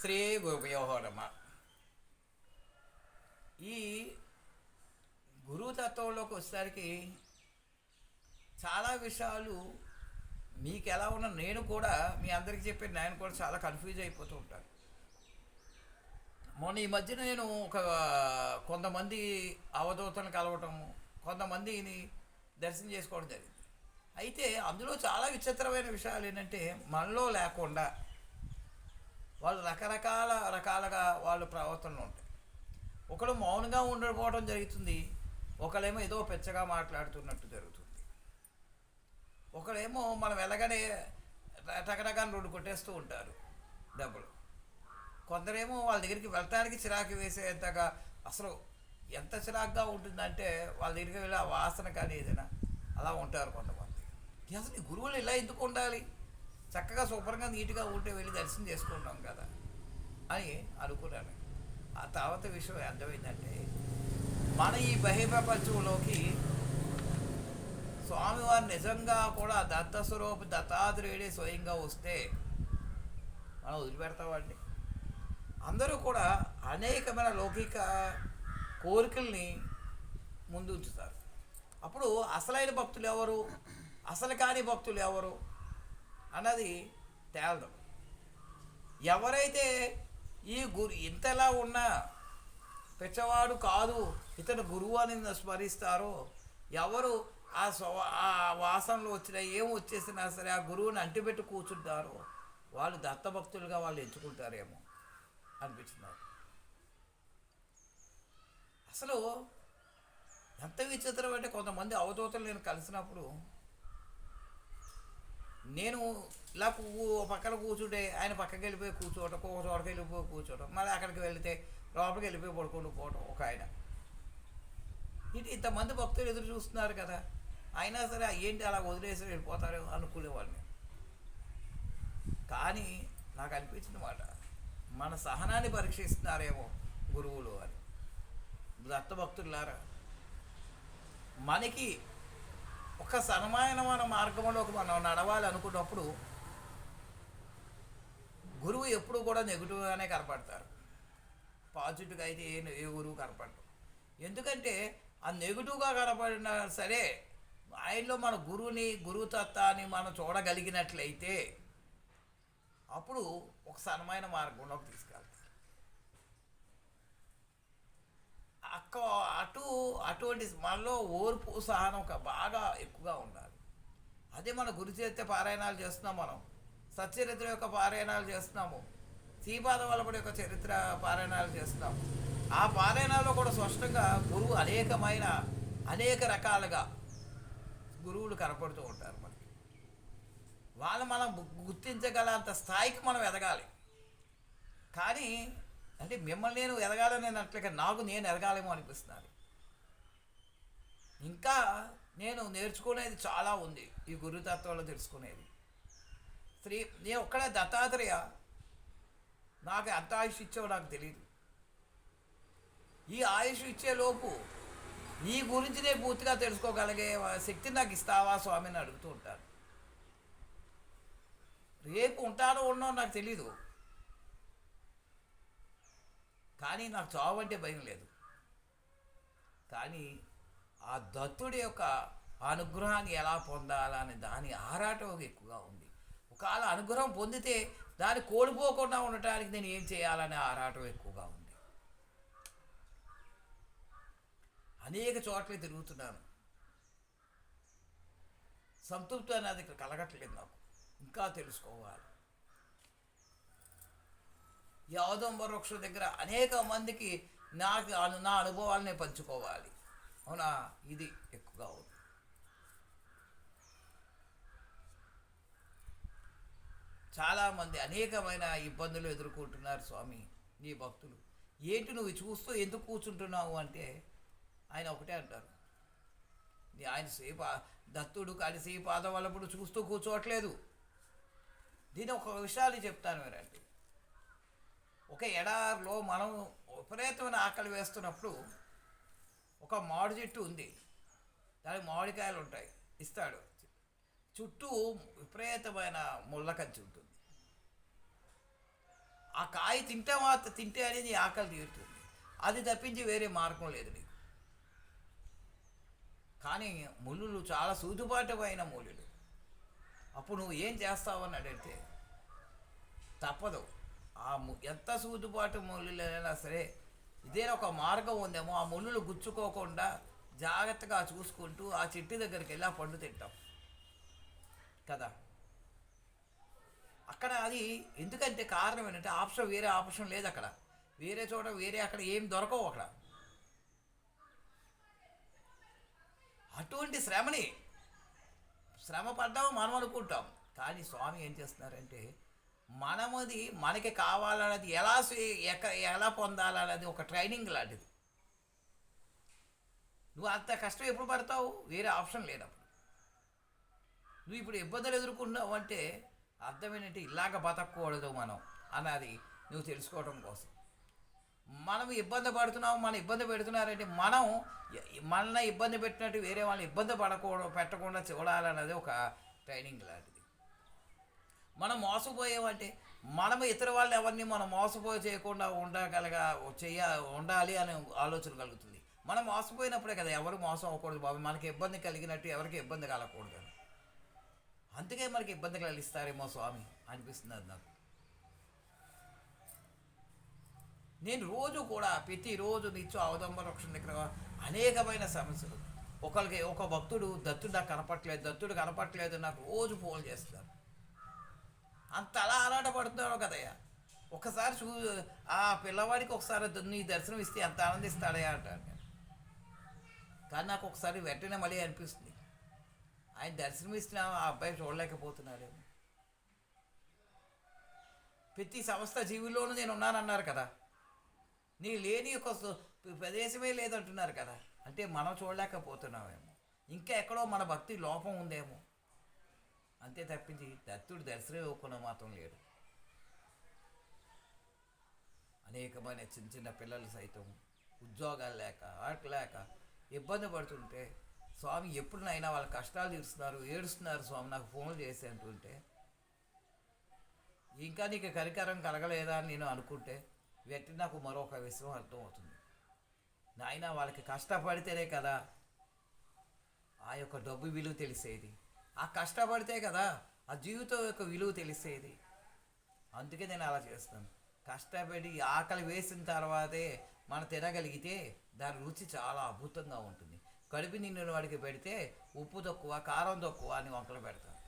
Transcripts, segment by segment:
శ్రీ గురుభ్యో నమ ఈ గురుతత్వంలోకి వచ్చేసరికి చాలా విషయాలు మీకు ఎలా ఉన్నా నేను కూడా మీ అందరికీ చెప్పి నేను కూడా చాలా కన్ఫ్యూజ్ అయిపోతూ ఉంటాను. మొన్న ఈ మధ్యన నేను ఒక కొంతమంది అవధూతను కలవటము కొంతమందిని దర్శనం చేసుకోవడం జరిగింది. అయితే అందులో చాలా విచిత్రమైన విషయాలు ఏంటంటే మనలో లేకుండా వాళ్ళు రకరకాల రకాలుగా వాళ్ళు ప్రవర్తనలు ఉంటాయి. ఒకడు మౌనంగా ఉండకపోవడం జరుగుతుంది ఒకళ్ళేమో ఏదో పెచ్చగా మాట్లాడుతున్నట్టు జరుగుతుంది. ఒకడేమో మనం వెళ్ళగానే టకటకాన్ని రెండు కొట్టేస్తూ ఉంటారు డబ్బులు. కొందరేమో వాళ్ళ దగ్గరికి వెళ్ళటానికి చిరాకు వేసేంతగా అసలు ఎంత చిరాకుగా ఉంటుందంటే వాళ్ళ దగ్గరికి వెళ్ళి ఆ వాసన కానీ ఏదైనా అలా ఉంటారు కొంతమంది. అసలు ఈ గురువులు ఇలా ఎందుకు ఉండాలి? చక్కగా శుభ్రంగా నీట్గా ఉంటే వెళ్ళి దర్శనం చేసుకుంటాం కదా అని అనుకున్నాను. ఆ తర్వాత విషయం అర్థమైందంటే మన ఈ బహిప్రపంచంలోకి స్వామివారు నిజంగా కూడా దత్త స్వరూపు దత్తాత్రేయుడే స్వయంగా వస్తే మనం వదిలిపెడతామండి. అందరూ కూడా అనేకమైన లౌకిక కోరికల్ని ముందు ఉంచుతారు అప్పుడు అసలైన భక్తులు ఎవరు? అసలు కాని భక్తులు ఎవరు? అన్నది తేలడం. ఎవరైతే ఈ గురు ఇంతలా ఉన్నా పిచ్చవాడు కాదు ఇతను గురువు అని స్మరిస్తారో ఎవరు ఆ స్వ ఆ వాసనలు వచ్చినా ఏం వచ్చేసినా సరే ఆ గురువుని అంటిపెట్టి కూర్చుంటారో వాళ్ళు దత్తభక్తులుగా వాళ్ళు ఎంచుకుంటారేమో అనిపిస్తున్నారు అసలు ఎంత విచిత్రం అంటే కొంతమంది అవధూతలు నేను కలిసినప్పుడు నేను ఇలా పక్కన కూర్చుంటే ఆయన పక్కకి వెళ్ళిపోయి కూర్చోవటం ఒక చోటకి వెళ్ళిపోయి కూర్చోవటం మళ్ళీ అక్కడికి వెళితే లోపలికి వెళ్ళిపోయి పడుకుంటూ పోవటం ఒక ఆయన. ఇటు ఇంతమంది భక్తులు ఎదురు చూస్తున్నారు కదా అయినా సరే ఏంటి అలా వదిలేసి వెళ్ళిపోతారు అనుకునేవాడిని కానీ నాకు అనిపించిన మాట మన సహనాన్ని పరీక్షిస్తున్నారేమో గురువులు అని. దత్తభక్తులారా మనకి ఒక సన్మాయనమైన మార్గంలోకి మనం నడవాలి అనుకున్నప్పుడు గురువు ఎప్పుడు కూడా నెగిటివ్గానే కనపడతారు. పాజిటివ్గా అయితే ఏ ఏ గురువు కనపడరు ఎందుకంటే ఆ నెగిటివ్గా కనపడినా సరే ఆయనలో మన గురువుని గురువుతత్వాన్ని మనం చూడగలిగినట్లయితే అప్పుడు ఒక సన్మైన మార్గంలోకి తీసుకెళ్తారు అక్క అటు అటువంటి మనలో ఓర్పు సహనం ఒక బాగా ఎక్కువగా ఉండాలి. అదే మన గురుచరిత్ర పారాయణాలు చేస్తున్నాం మనం. సచ్చరిత్ర యొక్క పారాయణాలు చేస్తున్నాము. శ్రీపాద వల్లపడి యొక్క చరిత్ర పారాయణాలు చేస్తున్నాము ఆ పారాయణాల్లో కూడా స్పష్టంగా గురువు అనేకమైన అనేక రకాలుగా గురువులు కనపడుతూ ఉంటారు మనకి. వాళ్ళు మనం గుర్తించగల అంత స్థాయికి మనం ఎదగాలి. కానీ అంటే మిమ్మల్ని నేను ఎదగాలని అన్నట్లుగా నాకు నేను ఎదగాలేమో అనిపిస్తున్నది. ఇంకా నేను నేర్చుకునేది చాలా ఉంది ఈ గురుతత్వంలో తెలుసుకునేది. శ్రీ నేను ఒక్కడే దత్తాత్రేయ నాకు ఎంత ఆయుష్ ఇచ్చావో నాకు తెలియదు ఈ ఆయుష్ ఇచ్చేలోపు నీ గురించి నేను పూర్తిగా తెలుసుకోగలిగే శక్తి నాకు ఇస్తావా స్వామిని అడుగుతూ ఉంటాను రేపు ఉంటానో ఉన్నో నాకు తెలీదు. కానీ నాకు చావు అంటే భయం లేదు. కానీ ఆ దత్తుడి యొక్క అనుగ్రహాన్ని ఎలా పొందాలనే దాని ఆరాటం ఎక్కువగా ఉంది. ఒకవేళ అనుగ్రహం పొందితే దాన్ని కోల్పోకుండా ఉండటానికి నేను ఏం చేయాలనే ఆరాటం ఎక్కువగా ఉంది. అనేక చోట్ల తిరుగుతున్నాను. సంతృప్తి అనేది ఇక్కడ కలగట్లేదు నాకు. ఇంకా తెలుసుకోవాలి. యాదంబ వృక్షం దగ్గర అనేక మందికి నాకు నా అనుభవాలనే పంచుకోవాలి. అవునా? ఇది ఎక్కువగా ఉంది చాలామంది అనేకమైన ఇబ్బందులు ఎదుర్కొంటున్నారు స్వామి నీ భక్తులు. ఏంటి నువ్వు చూస్తూ ఎందుకు కూర్చుంటున్నావు అంటే ఆయన ఒకటే అంటారు. నీ ఆయన శ్రీపా దత్తుడు కలిసి శ్రీపాద వల్లప్పుడు చూస్తూ కూర్చోవట్లేదు. దీని ఒక విషయాలు చెప్తాను వినండి. ఒక ఎడారిలో మనం విపరీతమైన ఆకలి వేస్తున్నప్పుడు ఒక మామిడి చెట్టు ఉంది. దానికి మామిడికాయలు ఉంటాయి. ఇస్తాడు. చుట్టూ విపరీతమైన ముళ్ళ కంచి ఉంటుంది. ఆ కాయ తింటే మాత్రం తింటే అనేది నీ ఆకలి తీరుతుంది. అది తప్పించి వేరే మార్గం లేదు నీకు. కానీ ముళ్ళు చాలా సూదుబాటమైన ముళ్ళులు అప్పుడు నువ్వు ఏం చేస్తావు అని అడిగితే తప్పదు. ఆ ఎంత సూదుబాటు ముళ్ళులైనా సరే ఇదే ఒక మార్గం ఉందేమో ఆ ముళ్ళులు గుచ్చుకోకుండా జాగ్రత్తగా చూసుకుంటూ ఆ చెట్టు దగ్గరికి వెళ్ళి ఆ పండు తింటాం. కదా? అక్కడ అది ఎందుకంటే కారణం ఏంటంటే ఆప్షన్ వేరే ఆప్షన్ లేదు అక్కడ. వేరే చోట వేరే అక్కడ ఏం దొరకవు అక్కడ. అటువంటి శ్రమని శ్రమ పడ్డాము మనం అనుకుంటాం. కానీ స్వామి ఏం చేస్తున్నారంటే మనమది మనకి కావాలన్నది ఎలా ఎలా పొందాలన్నది ఒక ట్రైనింగ్ లాంటిది. నువ్వు అంత కష్టం ఎప్పుడు పడతావు? వేరే ఆప్షన్ లేనప్పుడు నువ్వు ఇప్పుడు ఇబ్బందులు ఎదుర్కొన్నావు అంటే అర్థం ఏంటంటే ఇలాగ బతకూడదు మనం అన్నది నువ్వు తెలుసుకోవడం కోసం. మనం ఇబ్బంది పడుతున్నాం మన ఇబ్బంది పెడుతున్నారంటే మనం మన ఇబ్బంది పెట్టినట్టు వేరే వాళ్ళని ఇబ్బంది పడకూడదు పెట్టకుండా చూడాలన్నది ఒక ట్రైనింగ్ లాంటిది. మనం మోసపోయామంటే మనం ఇతర వాళ్ళు ఎవరిని మనం మోసపోయి చేయకుండా ఉండగలగ చెయ్య ఉండాలి అనే ఆలోచన కలుగుతుంది. మనం మోసపోయినప్పుడే కదా ఎవరు మోసం అవ్వకూడదు బాబు. మనకి ఇబ్బంది కలిగినట్టు ఎవరికి ఇబ్బంది కలగకూడదు అందుకే మనకి ఇబ్బంది కలిగిస్తారేమో స్వామి అనిపిస్తున్నది నాకు. నేను రోజు కూడా ప్రతిరోజు నిత్యం అవదంబ వృక్షం దగ్గర అనేకమైన సమస్యలు. ఒకరికి ఒక భక్తుడు దత్తుడు నాకు కనపట్లేదు దత్తుడు కనపట్లేదు నాకు రోజు ఫోన్ చేస్తారు అంత అలా ఆరాటపడుతున్నాడు కదయ్యా. ఒకసారి చూ ఆ పిల్లవాడికి ఒకసారి నీ దర్శనం ఇస్తే ఎంత ఆనందిస్తాడయ్యా అంటాను నేను. కానీ నాకు ఒకసారి వెంటనే మళ్ళీ అనిపిస్తుంది. ఆయన దర్శనం ఇస్తున్నా ఆ అబ్బాయి చూడలేకపోతున్నాడేమో. ప్రతి సంస్థ జీవిలోనూ నేను ఉన్నానన్నారు కదా. నీ లేని ఒక ప్రదేశమే లేదంటున్నారు కదా. అంటే మనం చూడలేకపోతున్నామేమో. ఇంకా ఎక్కడో మన భక్తి లోపం ఉందేమో. అంతే తప్పించి దత్తుడు దర్శనం ఇవ్వకుండా మాత్రం లేడు. అనేకమైన చిన్న చిన్న పిల్లలు సైతం ఉద్యోగాలు లేక ఆట లేక ఇబ్బంది పడుతుంటే స్వామి ఎప్పుడునైనా వాళ్ళ కష్టాలు తీరుస్తున్నారు ఏడుస్తున్నారు స్వామి నాకు ఫోన్ చేసి అంటుంటే ఇంకా నీకు కరికరం కలగలేదా అని నేను అనుకుంటే వెంటనే నాకు మరొక విషయం అర్థం అవుతుంది నాయన వాళ్ళకి కష్టపడితేనే కదా ఆ యొక్క డబ్బు విలువ తెలిసేది. ఆ కష్టపడితే కదా ఆ జీవితం యొక్క విలువ తెలిసేది. అందుకే నేను అలా చేస్తాను. కష్టపడి ఆకలి వేసిన తర్వాతే మనం తినగలిగితే దాని రుచి చాలా అద్భుతంగా ఉంటుంది. కడుపు నిండిన వాడికి పెడితే ఉప్పు తక్కువ కారం తక్కువ అని వంకలు పెడతారు.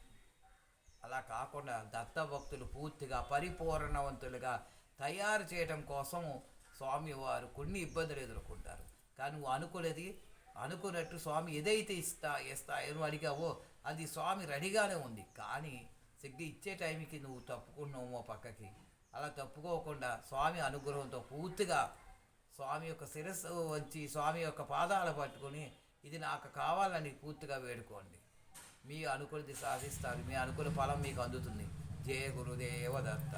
అలా కాకుండా దత్తభక్తులు పూర్తిగా పరిపూర్ణవంతులుగా తయారు చేయడం కోసం స్వామి వారు కొన్ని ఇబ్బందులు ఎదుర్కొంటారు. కానీ నువ్వు అనుకునేది అనుకున్నట్టు స్వామి ఏదైతే ఇస్తా ఇస్తా ఏమో అడిగావో అది స్వామి రెడీగానే ఉంది. కానీ సిగ్గు ఇచ్చే టైంకి నువ్వు తప్పుకున్నావు పక్కకి. అలా తప్పుకోకుండా స్వామి అనుగ్రహంతో పూర్తిగా స్వామి యొక్క శిరస్సు వంచి స్వామి యొక్క పాదాలు పట్టుకొని ఇది నాకు కావాలని పూర్తిగా వేడుకోండి. మీ అనుకున్నది సాధిస్తారు. మీ అనుకున్న ఫలం మీకు అందుతుంది. జయ గురుదేవ దత్త.